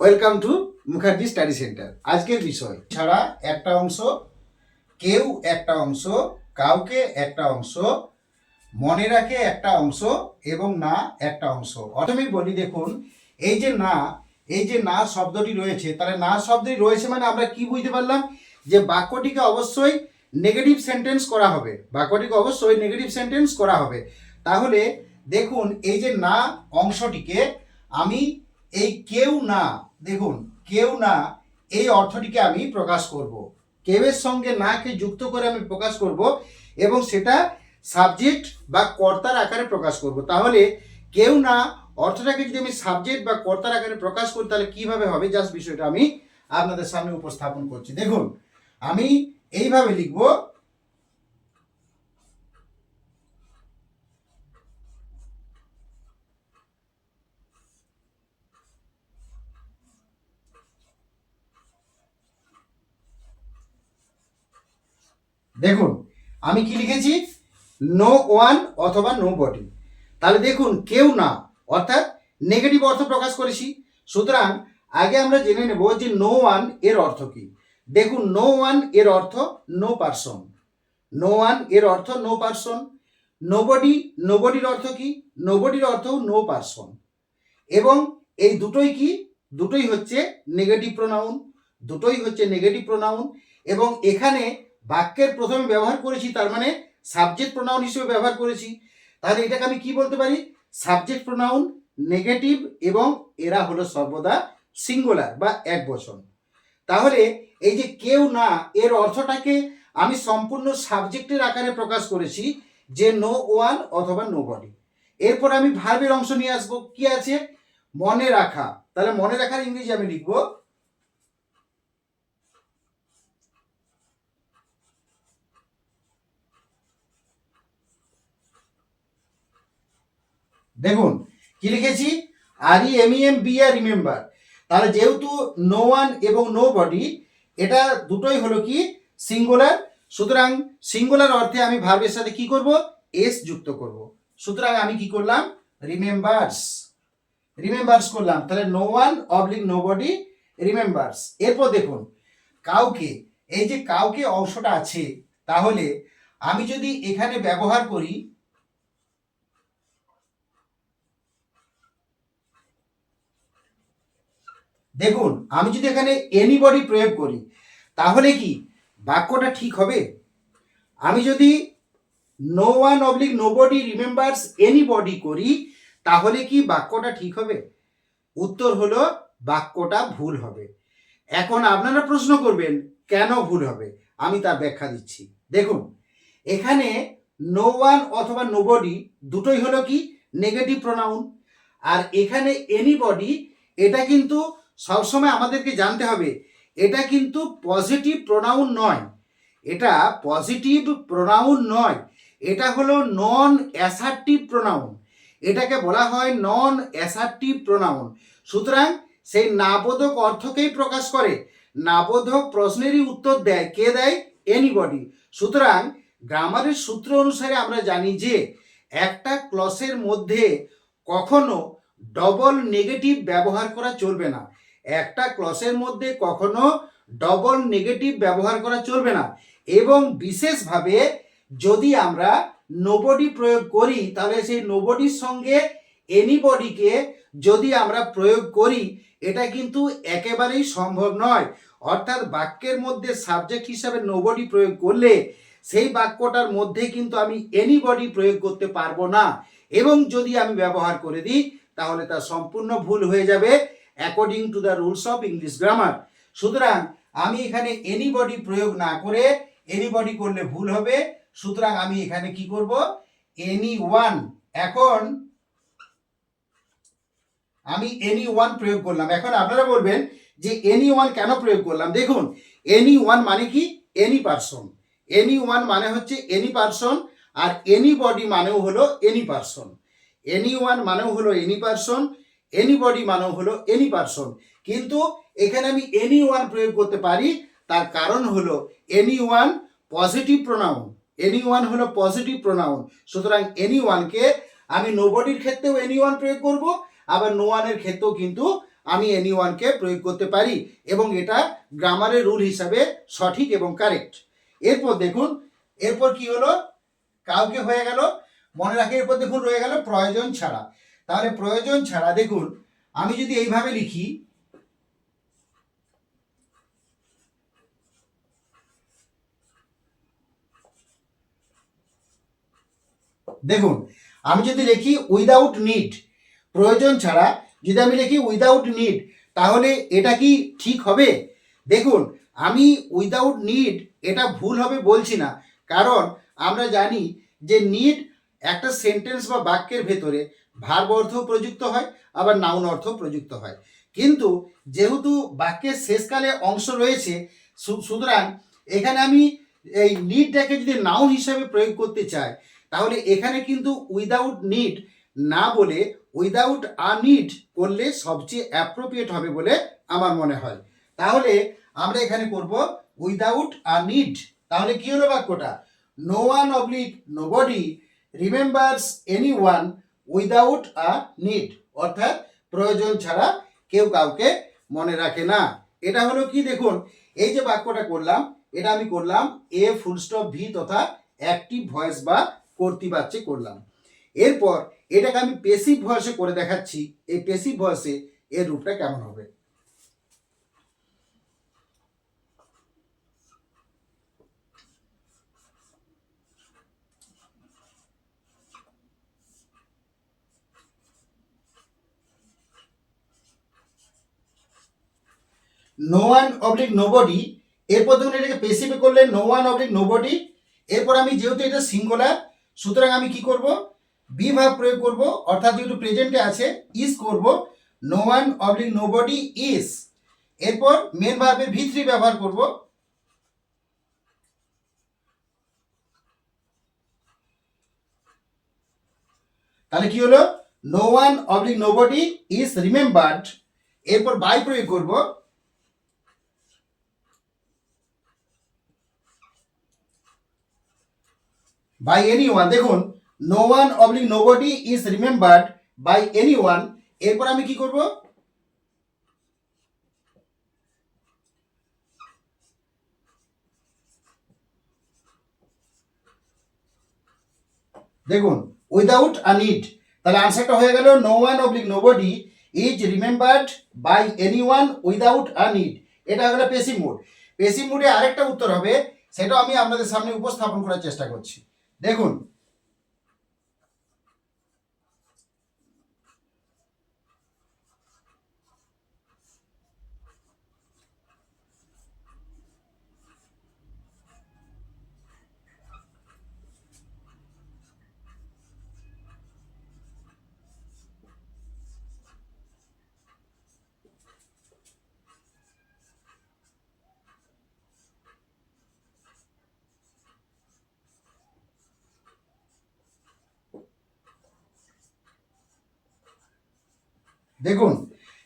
Welcome to Mukherjee study centre আজকের বিষয়, ছাড়া একটা অংশ, কেউ একটা অংশ, কাউকে একটা অংশ, মনে রাখে একটা অংশ এবং না একটা অংশ। প্রথমে বলি, দেখুন, এই যে না, এই যে না শব্দটি রয়েছে, তাহলে না শব্দটি রয়েছে মানে আমরা কি বুঝতে পারলাম? যে বাক্যটিকে অবশ্যই নেগেটিভ সেন্টেন্স করা হবে। বাক্যটিকে অবশ্যই নেগেটিভ সেন্টেন্স করা হবে। তাহলে দেখুন, এই যে না অংশটিকে আমি, এই কেউ না দেখুন, কেউ না এই অর্থটিকে আমি প্রকাশ করব। কেউয়ের সঙ্গে নাকে যুক্ত করে আমি প্রকাশ করব এবং সেটা সাবজেক্ট বা কর্তার আকারে প্রকাশ করব। তাহলে কেউ না অর্থটাকে যদি আমি সাবজেক্ট বা কর্তার আকারে প্রকাশ করি, তাহলে কীভাবে হবে? জাস্ট বিষয়টা আমি আপনাদের সামনে উপস্থাপন করছি। দেখুন, আমি এইভাবে লিখব দেখুন, আমি কি লিখেছি? নো ওয়ান অথবা নো বডি তাহলে দেখুন, কেউ না, অর্থাৎ নেগেটিভ অর্থ প্রকাশ করেছি। সুতরাং আগে আমরা জেনে নেব যে নো ওয়ানের অর্থ কি। দেখুন নো ওয়ানের অর্থ নো পারসন নো ওয়ানের অর্থ নো পারসন নোবডি নোবডির অর্থ কি? নোবডির অর্থ নো পারসন এবং এই দুটোই কি? দুটোই হচ্ছে নেগেটিভ প্রোনাউন দুটোই হচ্ছে নেগেটিভ প্রোনাউন এবং এখানে বাক্যের প্রথমে ব্যবহার করেছি, তার মানে সাবজেক্ট প্রোনাউন হিসেবে ব্যবহার করেছি। তাহলে এটাকে আমি কি বলতে পারি? সাবজেক্ট প্রোনাউন নেগেটিভ এবং এরা হলো সর্বদা সিঙ্গুলার বা এক বচন। তাহলে এই যে কেউ না, এর অর্থটাকে আমি সম্পূর্ণ সাবজেক্টের আকারে প্রকাশ করেছি যে নো ওয়ান অথবা নো বডি এরপর আমি ভার্বের অংশ নিয়ে আসব। কি আছে? মনে রাখা। তাহলে মনে রাখার ইংরেজি আমি লিখব দেখুন, কি লিখেছি? R E M M B R remember তাহলে যেহেতু নো ওয়ান এবং নো বডি এটা দুটোই হলো কি? সিঙ্গুলার সুতরাং সিঙ্গুলার অর্থে আমি ভার্বের সাথে কি করব? এস যুক্ত করব। সুতরাং আমি কি করলাম? রিমেম্বার্স রিমেম্বার্স করলাম। তাহলে no one oblique nobody remembers এরপর দেখুন, কাউকে, এই যে কাউকে অংশটা আছে, তাহলে আমি যদি এখানে ব্যবহার করি দেখুন, আমি যদি এখানে এনিবডি প্রয়োগ করি, তাহলে কি বাক্যটা ঠিক হবে? আমি যদি no one oblique nobody remembers anybody করি, তাহলে কি বাক্যটা ঠিক হবে? উত্তর হলো, বাক্যটা ভুল হবে। এখন আপনারা প্রশ্ন করবেন, কেন ভুল হবে? আমি তার ব্যাখ্যা দিচ্ছি। দেখুন, এখানে নো ওয়ান অথবা নোবডি দুটোই হলো কি? নেগেটিভ প্রোনাউন আর এখানে এনিবডি এটা কিন্তু সবসময় আমাদেরকে জানতে হবে, এটা কিন্তু পজিটিভ প্রোনাউন নয়। এটা পজিটিভ প্রোনাউন নয়। এটা হলো নন অ্যাসার্টিভ প্রোনাউন এটাকে বলা হয় নন অ্যাসার্টিভ প্রোনাউন সুতরাং সেই নাবোধক অর্থকেই প্রকাশ করে। নাবোধক প্রশ্নেরই উত্তর দেয়, কে দেয়? এনিবডি সুতরাং গ্রামারের সূত্র অনুসারে আমরা জানি যে, একটা ক্লসের মধ্যে কখনো ডবল নেগেটিভ ব্যবহার করা চলবে না। একটা ক্লসের মধ্যে কখনো ডবল নেগেটিভ ব্যবহার করা চলবে না। এবং বিশেষভাবে যদি আমরা নোবডি প্রয়োগ করি, তাহলে সেই নোবডির সঙ্গে এনিবডিকে যদি আমরা প্রয়োগ করি, এটা কিন্তু একেবারেই সম্ভব নয়। অর্থাৎ বাক্যের মধ্যে সাবজেক্ট হিসাবে নোবডি প্রয়োগ করলে, সেই বাক্যটার মধ্যে কিন্তু আমি এনিবডি প্রয়োগ করতে পারব না। এবং যদি আমি ব্যবহার করে দিই, তাহলে তা সম্পূর্ণ ভুল হয়ে যাবে। According to the rules of English grammar সুতরাং আমি এখানে এনিবডি প্রয়োগ না করে এনিবডি করলে ভুল হবে। সুতরাং আমি এখানে কি করব? এনি ওয়ান এখন আমি এনি ওয়ান প্রয়োগ করলাম। এখন আপনারা বলবেন যে এনি ওয়ান কেন প্রয়োগ করলাম? দেখুন এনি ওয়ান মানে কি? এনি পারসন এনি ওয়ান মানে হচ্ছে এনি পারসন আর এনি বডি মানেও হলো এনি পারসন এনি ওয়ান মানেও হলো এনি পারসন এনিবডি মানেও হলো এনি পারসন কিন্তু এখানে আমি এনি ওয়ান প্রয়োগ করতে পারি, তার কারণ হলো anyone positive pronoun anyone হলো পজিটিভ প্রোনাউন সুতরাং এনি ওয়ানকে আমি নোবডির ক্ষেত্রেও এনি ওয়ান প্রয়োগ করব, আবার নো ওয়ানের ক্ষেত্রেও কিন্তু আমি এনি ওয়ানকে প্রয়োগ করতে পারি। এবং এটা গ্রামারের রুল হিসাবে সঠিক এবং কারেক্ট এরপর দেখুন, এরপর কি হলো? কাউকে হয়ে গেল? মনে রাখে এরপর দেখুন রয়ে গেল প্রয়োজন ছাড়া। তাহলে প্রয়োজন ছাড়া, দেখুন, আমি যদি এইভাবে লিখি, দেখুন, আমি যদি লিখি উইদাউট নিড প্রয়োজন ছাড়া, যদি আমি লিখি উইদাউট নিড তাহলে এটা কি ঠিক হবে? দেখুন, আমি উইদাউট নিড এটা ভুল হবে বলছি না, কারণ আমরা জানি যে নিড একটা সেন্টেন্স বা বাক্যের ভেতরে ভার্ব অর্থ প্রযুক্ত হয়, আবার নাউন অর্থ প্রযুক্ত হয়। কিন্তু যেহেতু বাক্যের শেষকালে অংশ রয়েছে সুতরাং এখানে আমি এই নিডটাকে যদি নাউন হিসাবে প্রয়োগ করতে চাই, তাহলে এখানে কিন্তু উইদাউট নিড না বলে উইদাউট আ নিড করলে সবচেয়ে অ্যাপ্রোপ্রিয়েট হবে বলে আমার মনে হয়। তাহলে আমরা এখানে করব উইদাউট আ নিড তাহলে কী হলো বাক্যটা? No one oblique nobody remembers anyone without a need অর্থাৎ প্রয়োজন ছাড়া কেউ কাউকে মনে রাখে না। এটা হলো কি দেখুন, এই যে বাক্যটা করলাম, এটা আমি করলাম এ ফুল স্টপ ভি তথা অ্যাক্টিভ ভয়েস বা কর্তৃবাচ্যে করলাম। এরপর এটাকে আমি পেসিভ ভয়েসে করে দেখাচ্ছি, এই পেসিভ ভয়েসে এর রূপটা কেমন হবে? নো ওয়ান অবলিক নোবডি এরপর দেখুন এটাকে পেসিভে করলে নো ওয়ান অবলিক নোবডি এরপর আমি যেহেতু এটা সিঙ্গুলার সুতরাং আমি কি করব? বি ভাব প্রয়োগ করব, অর্থাৎ যেহেতু প্রেজেন্টে আছে ইজ করব no one oblique nobody is এরপর মেন ভার্বের ভি থ্রি ব্যবহার করব। তাহলে কি হলো? No one oblique nobody is remembered এরপর বাই প্রয়োগ করব। বাই এনি ওয়ান দেখুন no one oblique nobody is remembered by anyone এরপর আমি কি করব? দেখুন উইদাউট আ নিড তাহলে আনসারটা হয়ে গেল no one oblique nobody is remembered by anyone without a need এটা হলো পেসিভ মুড পেসিভ মুডে আরেকটা উত্তর হবে, সেটাও আমি আপনাদের সামনে উপস্থাপন করার চেষ্টা করছি। দেখুন দেখুন,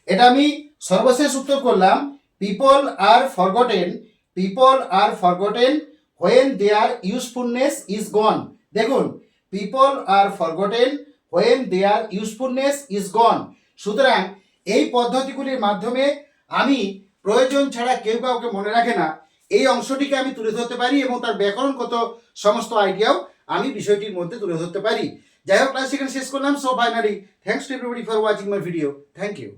এটা আমি সর্বশেষ উত্তর করলাম people are forgotten people are forgotten when their usefulness is gone দেখুন people are forgotten when their usefulness is gone সুতরাং এই পদ্ধতিগুলির মাধ্যমে আমি প্রয়োজন ছাড়া কেউ কাউকে মনে রাখে না। এই অংশটিকে আমি তুলে ধরতে পারি এবং তার ব্যাকরণগত সমস্ত আইডিয়াও আমি বিষয়টির মধ্যে তুলে ধরতে পারি। যাই হোক ক্লাস এখানে শেষ করলাম so finally thanks to everybody for watching my video thank you